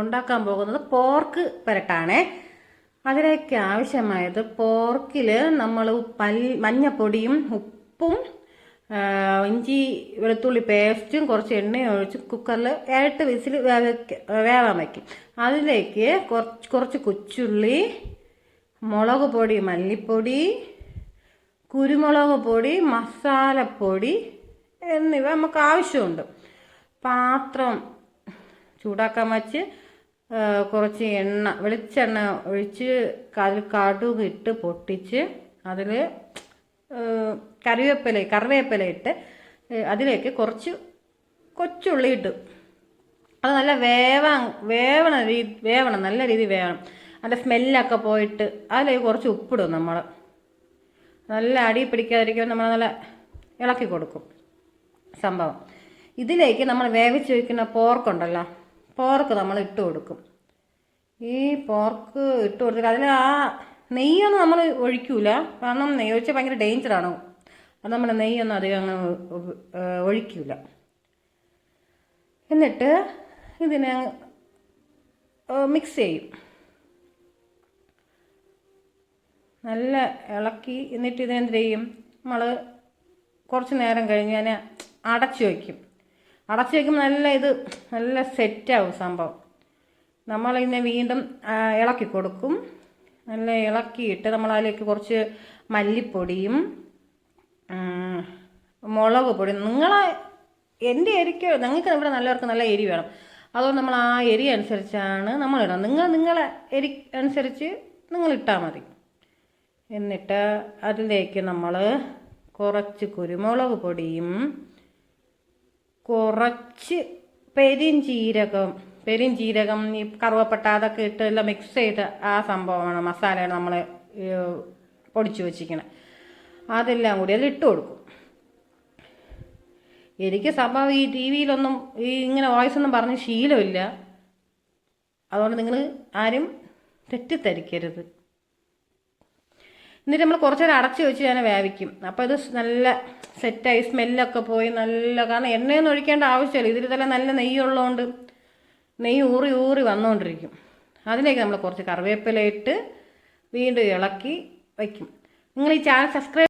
ഉണ്ടാക്കാൻ പോകുന്നത് പോർക്ക് പുരട്ടാണേ. അതിലേക്ക് ആവശ്യമായത് പോർക്കിൽ നമ്മൾ മഞ്ഞപ്പൊടിയും ഉപ്പും ഇഞ്ചി വെളുത്തുള്ളി പേസ്റ്റും കുറച്ച് എണ്ണയും ഒഴിച്ച് കുക്കറിൽ ഏഴ് വിസിൽ വേവാൻ വയ്ക്കും. അതിലേക്ക് കുറച്ച് കുറച്ച് കൊച്ചുള്ളി മുളക് പൊടി മല്ലിപ്പൊടി കുരുമുളക് പൊടി മസാലപ്പൊടി എന്നിവ നമുക്ക് ആവശ്യമുണ്ട്. പാത്രം ചൂടാക്കാൻ വച്ച് കുറച്ച് എണ്ണ വെളിച്ചെണ്ണ ഒഴിച്ച് അതിൽ കടുക് ഇട്ട് പൊട്ടിച്ച് അതിൽ കറിവേപ്പില കറിവേപ്പില ഇട്ട് അതിലേക്ക് കുറച്ച് കൊച്ചുള്ളി ഇട്ട്. അത് നല്ല വേവാൻ വേവണ രീതി വേവണം നല്ല രീതി വേവണം. അതിന്റെ സ്മെല്ലൊക്കെ പോയിട്ട് അതിലേക്ക് കുറച്ച് ഉപ്പിടും നമ്മൾ നല്ല അടി പിടിക്കാതിരിക്കുമ്പോൾ നമ്മൾ നല്ല ഇളക്കി കൊടുക്കും സംഭവം. ഇതിലേക്ക് നമ്മൾ വേവിച്ച് വയ്ക്കുന്ന പോർക്കുണ്ടല്ലോ പോർക്ക് നമ്മൾ ഇട്ട് കൊടുക്കും. ഈ പോർക്ക് ഇട്ട് കൊടുത്തിട്ട് അതിൽ ആ നെയ്യൊന്നും നമ്മൾ ഒഴിക്കൂല. കാരണം നെയ്യ് ഒഴിച്ചാൽ ഭയങ്കര ഡേഞ്ചറാണ് അത് നമ്മൾ നെയ്യൊന്നും അധികം അങ്ങ് ഒഴിക്കൂല. എന്നിട്ട് ഇതിനെ മിക്സ് ചെയ്യും. നല്ല ഇളക്കി എന്നിട്ട് ഇതിനെന്ത് ചെയ്യും? നമ്മൾ കുറച്ച് നേരം കഴിഞ്ഞ് അതിനെ അടച്ചു വയ്ക്കും. അടച്ചു വയ്ക്കുമ്പോൾ നല്ല ഇത് നല്ല സെറ്റാവും സംഭവം. നമ്മൾ ഇതിനെ വീണ്ടും ഇളക്കി കൊടുക്കും. നല്ല ഇളക്കിയിട്ട് നമ്മൾ അതിലേക്ക് കുറച്ച് മല്ലിപ്പൊടിയും മുളക് പൊടി നിങ്ങളെ എന്റെ എരിക്ക് നിങ്ങൾക്ക് ഇവിടെ നല്ലവർക്ക് നല്ല എരി വേണം. അതുകൊണ്ട് നമ്മൾ ആ എരി അനുസരിച്ചാണ് നമ്മൾ ഇടണം നിങ്ങൾ നിങ്ങളെ എരി അനുസരിച്ച് നിങ്ങൾ ഇട്ടാൽ മതി. എന്നിട്ട് അതിലേക്ക് നമ്മൾ കുറച്ച് കുരുമുളക് പൊടിയും കുറച്ച് പെരിഞ്ചീരകം പെരിഞ്ചീരകം ഈ കറുവപ്പട്ട അതൊക്കെ ഇട്ട് എല്ലാം മിക്സ് ചെയ്ത് ആ സംഭവമാണ് മസാലയാണ് നമ്മൾ പൊടിച്ചു വെച്ചിരിക്കുന്നത് അതെല്ലാം കൂടി അതിൽ ഇട്ട് കൊടുക്കും. എനിക്ക് സംഭവം ഈ ടി വിയിലൊന്നും ഈ ഇങ്ങനെ വോയിസ് ഒന്നും പറഞ്ഞ് ശീലമില്ല. അതുകൊണ്ട് നിങ്ങൾ ആരും തെറ്റിദ്ധരിക്കരുത്. എന്നിട്ട് നമ്മൾ കുറച്ചേരം അടച്ച് വെച്ച് ഞാൻ വേവിക്കും. അപ്പോൾ ഇത് നല്ല സെറ്റായി സ്മെല്ലൊക്കെ പോയി നല്ല കാരണം എണ്ണയൊന്നും ഒഴിക്കേണ്ട ആവശ്യമില്ല. ഇതിൽ തന്നെ നല്ല നെയ്യുള്ളതുകൊണ്ട് നെയ്യ് ഊറി ഊറി വന്നുകൊണ്ടിരിക്കും. അതിലേക്ക് നമ്മൾ കുറച്ച് കറിവേപ്പില ഇട്ട് വീണ്ടും ഇളക്കി വയ്ക്കും. നിങ്ങൾ ഈ ചാനൽ സബ്സ്ക്രൈബ്